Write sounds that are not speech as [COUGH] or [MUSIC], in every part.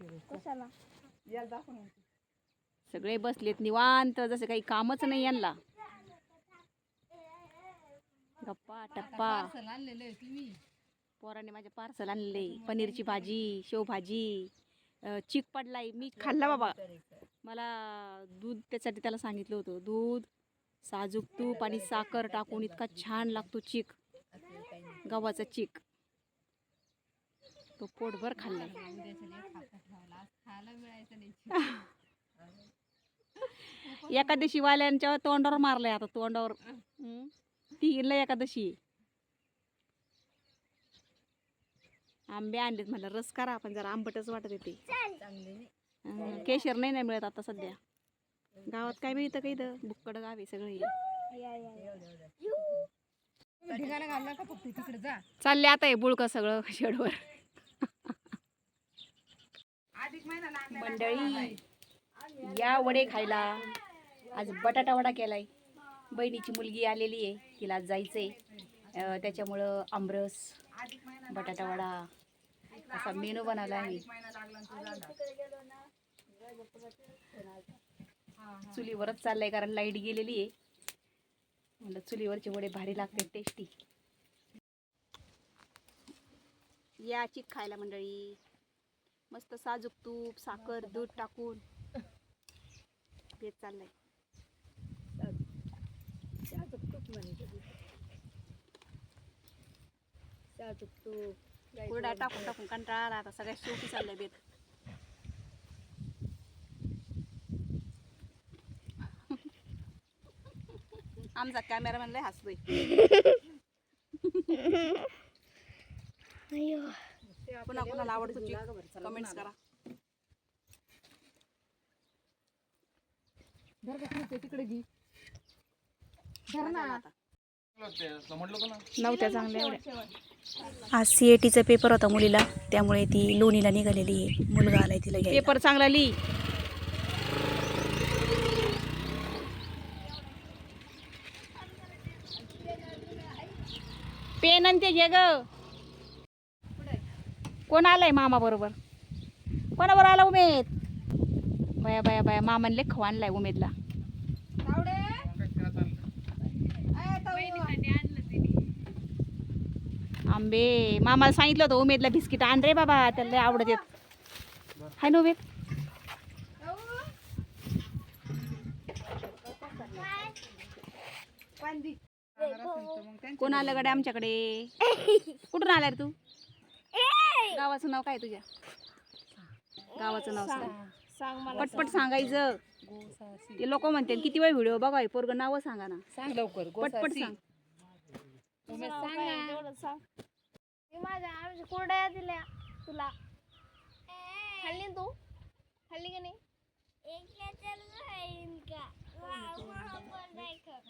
कशाला? याला सगळे बसलेत निवांत जसं काही कामच नाही यांना. गप्पा टप्पा. पोराने माझे पार्सल आणले. पनीरची भाजी शेवभाजी चिक पडलाय. मी खाल्ला बाबा. मला दूध त्यासाठी त्याला सांगितलं होतं. दूध साजूक तूप आणि साखर टाकून इतका छान लागतो चिक. गव्हाचा चिक. तो पोटभर खाल्लाय. खायला मिळायचं नाही [LAUGHS] एकादशी वाल्यांच्या तोंडावर मारलंय आता तोंडावर. तिघीला एकादशी. आंबे आणलेत मला रस करा पण जरा आंबटच वाटत येते नाही केशर नाही ना मिळत आता सध्या गावात काय मिळतं का इथं बुक्कड गाव आहे सगळं. या या या. ढिगाला घालला का फक्त तिकडे जा चालले आता हे बुळक सगळं शेडवर मंडळी या वडे खायला आज बटाटा वडा केलाय. बहिणीची मुलगी आलेली आहे तिला जायचंय. त्याच्यामुळं आमरस बटाटा वडा असा मेनू बनवला आहे. चुलीवरच चाललंय कारण लाइट गेलेली आहे. म्हणलं चुलीवरचे वडे भारी लागते टेस्टी या चिक खायला मंडळी. मस्त साजूक तूप साखर दूध टाकून. [LAUGHS] तेच चाललंय. साजूक तूप म्हणे कधी. साजूक तूप. कुरडा. टाकून टाकून कंटाळा आला आता सगळ्यात शेवटी चाललंय बेत. [LAUGHS] आमचा कॅमेरामॅन लय हसतोय. [LAUGHS] कुणा कुणाला आवडतो चिक? कमेंट्स. करा तिकडे घे. धर ना. आता. नव्हत्या चांगल्या एवढ्या. आज सी ए टीचा पेपर होता मुलीला त्यामुळे ती लोणीला निघालेली आहे. मुलगा आलाय तिला पेपर चांगला लिही पेन आणि ते घे ग. कोण आलाय मामा बरोबर? कोणाबरोबर आला उमेद? बाया बाया बाया मामाने खवा आणलाय उमेदला. आंबे मामाला सांगितलं होतं उमेदला बिस्किट आण रे बाबा त्याला आवडत येत हाय ना उमेद? कोण आलं गड्या आमच्याकडे? कुठून आला रे तू? गावाचं नाव काय तुझ्या? गावाचं नाव सांग. सांग. मला पटपट सांगायचं. ते लोक म्हणते किती वेळ व्हिडिओ बघा पोरग नाव सांगा ना. सांग लवकर पटपट. सांग. उमेश नाव सांग. काय आहे? ना. तेवढं सांग. मी माझ्या आमच्या कुरड्या दिल्या तुला. खाल्ली ना तू? खाल्ली का नाही? द्यायची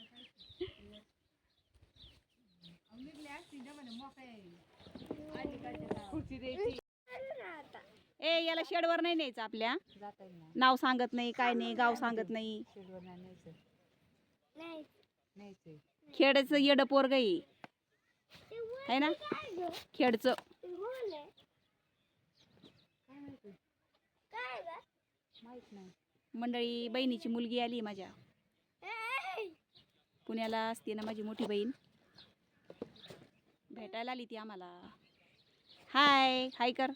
ए याला शेडवर नाही न्यायचं आपल्या. नाव सांगत नाही काय नाही गाव सांगत नाही. खेडच खेडचं येड पोरग आहे. ना? खेडचं. मंडळी बहिणीची मुलगी आली माझ्या. पुण्याला असते ना माझी मोठी बहीण. भेटायला आली ती आम्हाला. हाय हाय कर.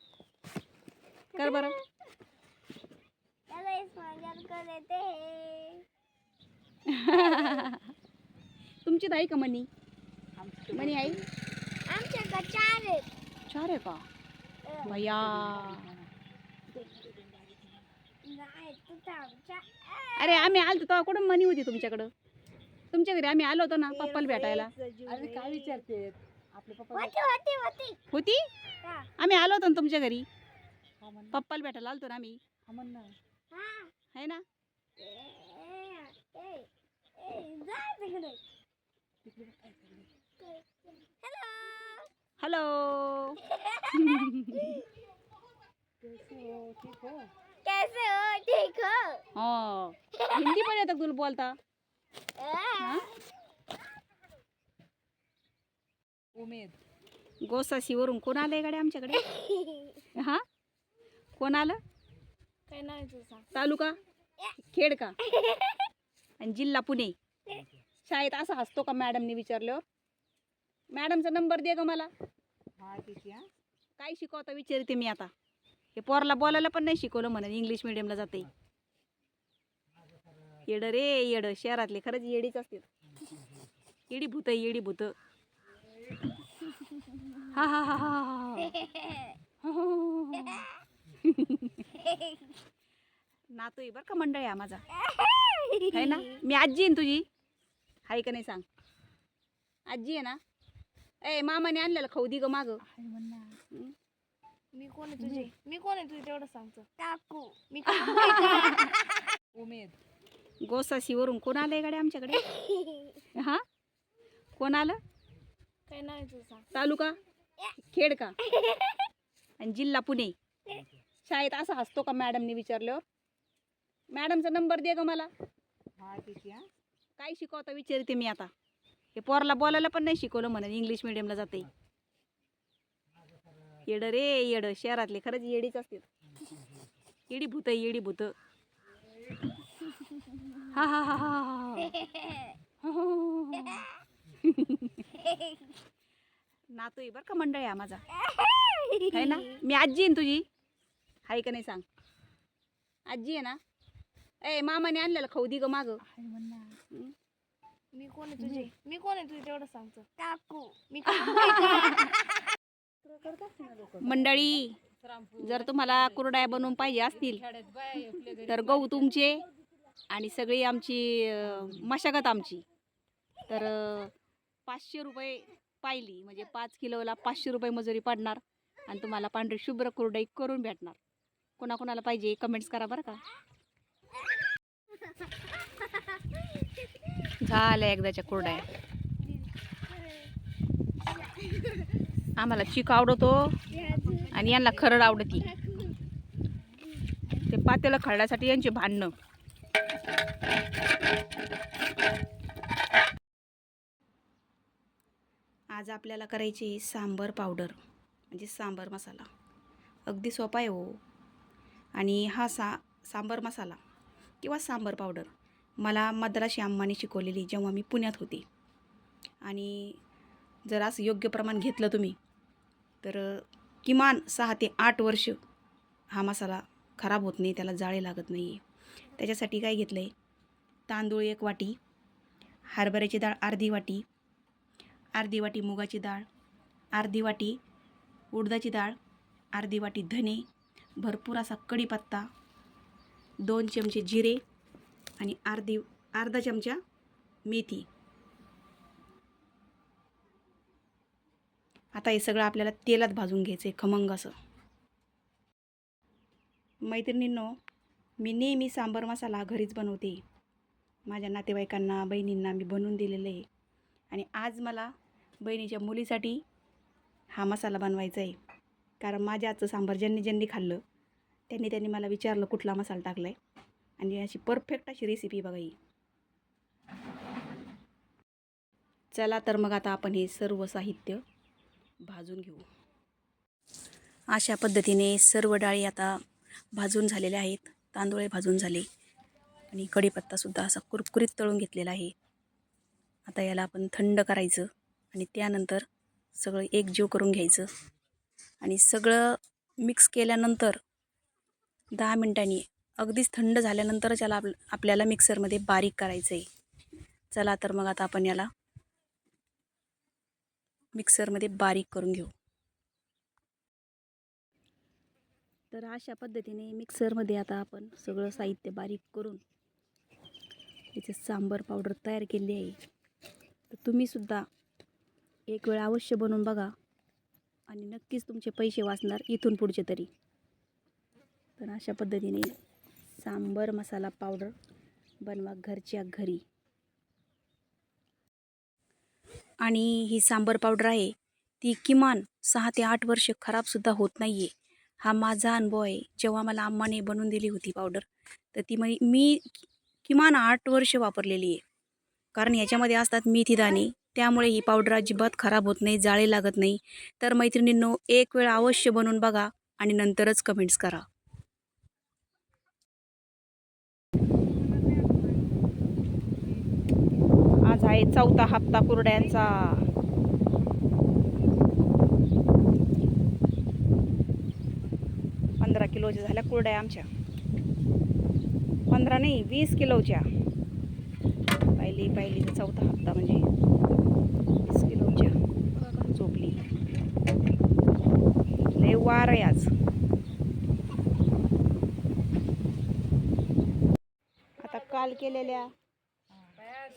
कर बरं. [LAUGHS] तुमची ताई का मनी? Money I? चार आहेत. चार आहे का? भैया. अरे आम्ही आलतो तेव्हा कुठं मनी होती तुमच्याकडं? तुमच्या घरी आम्ही आलो होतो ना पप्पाला भेटायला. अरे काय विचारते आपले पप्पा होती होती होती. होती. आम्ही आलो होतो ना तुमच्या घरी. पप्पाला भेटायला आलतो ना आम्ही. हा ना? हा है? हॅलो हॅलो कैसे हो ठीक हो कैसे हो? ठीक हो? हो हिंदी पण येतं तुला बोलता उमेद. गोसाशीवरून कोण आलंय गाडी आमच्याकडे? [LAUGHS] हा? कोण आलं? काय नाव तुझं? तालुका? खेड का आणि जिल्हा पुणे? शाळेत असा हसतो का मॅडमने विचारल्यावर? मॅडमचा नंबर दे ग मला. हा काय शिकवता विचारते मी आता. हे पोराला बोलायला पण नाही शिकवलं म्हणून इंग्लिश मिडियमला जाते. येड रे येड. शहरातले खरंच येडीच असते येडी भूत येडी भूत हा हा हा हा हा नातोय बर का मंडळी हा माझा. आहे ना? [LAUGHS] मी आजी आहे ना तुझी? हाय का नाही सांग? आजी आहे ना? ए मामाने आणलेलं खाऊ दि ग माग. मी कोण आहे तुझी? मी कोण आहे तुझी तेवढं सांगतो. काकू. मी [LAUGHS] उमेद. गोसाशीवरून कोण आलंय गाडी आमच्याकडे? [LAUGHS] हा? कोण आलं? काय नाव आहे तुझं? सांग तालुका? खेड का आणि जिल्हा पुणे. शाळेत असा हसतो का मॅडमने विचारल्यावर? मॅडमचा नंबर दे ग मला. हा ठीक आहे काय शिकवता विचारते मी आता. हे पोराला बोलायला पण नाही शिकवलं म्हणून इंग्लिश मिडियमला जाते. येड रे येड. शहरातले खरंच येडीच असते येडी भूत येडी भूत. हा हा हा हा हा. [LAUGHS] [LAUGHS] नातोय बर का मंडळी हा माझा. [LAUGHS] आहे ना? मी आजी आहे ना तुझी? हाय का नाही सांग? आजी आहे ना? ए मामाने आणलेलं खाऊ दि ग माग. मी कोण आहे तुझी? मी कोण आहे तुझी तेवढं सांगतो. काकू. मी [LAUGHS] मंडळी जर तुम्हाला कुरड्या बनवून पाहिजे असतील तर गहू तुमचे आणि सगळी आमची मशागत आमची. तर पाचशे रुपये पाहिली. म्हणजे पाच किलोला पाचशे रुपये मजुरी पडणार आणि तुम्हाला पांढरी शुभ्र कुरडई करून भेटणार. कोणाकोणाला पाहिजे कमेंट्स करा बरं का. झाल्या एकदाच्या कुरड्या. आम्हाला चिक आवडतो आणि यांना खरड आवडती. ते पातेला खळण्यासाठी यांचे भांडणं. आज आपल्याला करायची सांबर पावडर म्हणजे सांबर मसाला. अगदी सोपा आहे हो. आणि हा सा सांबर मसाला किंवा सांबर पावडर मला मद्राशी आम्माने शिकवलेली जेव्हा मी पुण्यात होते. आणि जर असं योग्य प्रमाण घेतलं तुम्ही तर किमान सहा ते आठ वर्ष हा मसाला खराब होत नाही त्याला जाळे लागत नाही आहे त्याच्यासाठी काय घेतलं आहे तांदूळ एक वाटी हरभऱ्याची डाळ अर्धी वाटी अर्धी वाटी मुगाची डाळ अर्धी वाटी उडदाची डाळ अर्धी वाटी धने भरपूर असा कढीपत्ता दोन चमचे जिरे आणि अर्धी अर्धा चमचा मेथी. आता हे सगळं आपल्याला तेलात भाजून घ्यायचं आहे खमंग असं. मैत्रिणींनो मी नेहमी सांबर मसाला घरीच बनवते. माझ्या नातेवाईकांना बहिणींना मी बनवून दिलेलं आहे. आणि आज मला बहिणीच्या मुलीसाठी हा मसाला बनवायचा आहे. कारण माझ्या आजचं सांबार ज्यांनी ज्यांनी खाल्लं त्यांनी त्यांनी मला विचारलं कुठला मसाला टाकला आहे आणि अशी परफेक्ट अशी रेसिपी बघा ही. चला तर मग आता आपण हे सर्व साहित्य भाजून घेऊ. अशा पद्धतीने सर्व डाळी आता भाजून झालेल्या आहेत. तांदूळे भाजून झाले. आणि कढीपत्तासुद्धा असा कुरकुरीत तळून घेतलेला आहे. आता याला आपण थंड करायचं. आणि त्यानंतर सगळं एकजीव करून घ्यायचं. आणि सगळं मिक्स केल्यानंतर दहा मिनटांनी अगदीच थंड झाल्यानंतरच याला आप आपल्याला मिक्सरमध्ये बारीक करायचं आहे चला तर मग आता आपण याला मिक्सरमध्ये बारीक करून घेऊ. तर अशा पद्धतीने मिक्सरमध्ये आता आपण सगळं साहित्य बारीक करून याचे सांबर पावडर तयार केली आहे. तर तुम्हीसुद्धा एक वेळ अवश्य बनवून बघा. आणि नक्कीच तुमचे पैसे वाचणार इथून पुढचे तरी. तर अशा पद्धतीने सांबर मसाला पावडर बनवा घरच्या घरी. आणि ही सांबर पावडर आहे ती किमान सहा ते आठ वर्ष खराबसुद्धा होत नाही आहे हा माझा अनुभव आहे. जेव्हा मला अम्माने बनवून दिली होती पावडर तर ती मी मी किमान आठ वर्ष वापरलेली आहे. कारण याच्यामध्ये असतात मेथी दाणे त्यामुळे ही पावडर अजिबात खराब होत नाही जाळे लागत नाही. तर मैत्रिणींनो एक वेळ अवश्य बनवून बघा आणि नंतरच कमेंट्स करा. आज आहे चौथा हप्ता कुरड्यांचा. पंधरा किलोच्या झाल्या कुरड्या आमच्या. पंधरा नाही वीस किलोच्या. पाहिली पाहिली चौथा हप्ता म्हणजे. वीस किलोच्या. झोपली. लय वार आहे आज. आता काल केलेल्या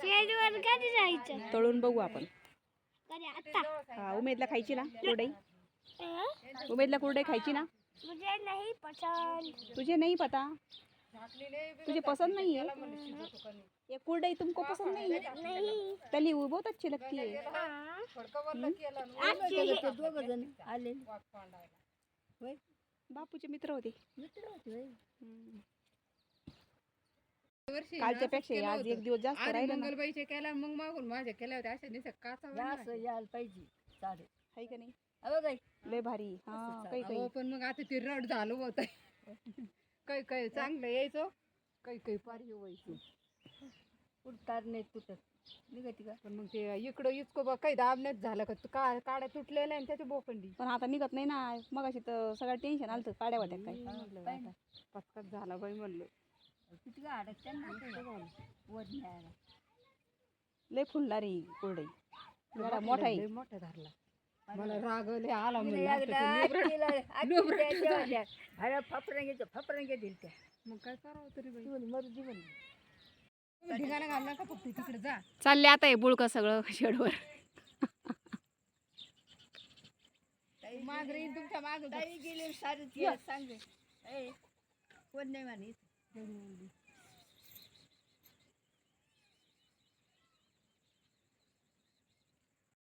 शेजवर कधी जायचं? तळून बघू आपण. कधी आता. हा उमेदला खायची ना कुरडई? उमेदला कुरडई खायची ना? मुझे नहीं पसंद तुझे नहीं पता. तुझे पसंद नहीं है? ये कुरडई तुमको पसंद नहीं है नहीं. तली हुई बहुत अच्छी लगती है हाँ। केलं. बापूचे मित्र होते. कालच्या पेक्षा आज एक दिवस जास्त राहिलं ना. मंगलबाईच्या केल्या मग मागून माझ्या केल्या होत्या अशा निसर्ग काचा यायला पाहिजे. चालेल हाय का नाही? अगं काही लय भारी. हा काही काही. हो पण मग आता ते रड झालं होत. [LAUGHS] काही काही चांगलं यायचो? काही काही पार व्हायचं. उडतार नाही तुटत निघती का? पण मग ते इकडं इतकं बा काही दाबण्यात झालं का? तू का काड्या तुटलेल्या आणि त्याची बोकंडी पण आता निघत नाही ना. मग अशी तर सगळं टेन्शन आलं काड्या होत्या काय. म्हणलं आता झाला बाई म्हणलं. किती का अडकत्या लय फुलला रे कुरडई मोठा मोठा धरला. मला राग लय आला तिला म्हणलं आता ते. अरे फपरंगीचं फपरंगी दिल त्या. मग काय करावं तरी बाई. म्हणे मरू दे म्हणे. तुम्ही ढिगाणा नका फक्त तिकडे जा. चालले आता हे बुळका सगळं शेडवर. माग तुमच्या माग ताई गेली सारी तिला सांगे ए, कोण नाही म्हणे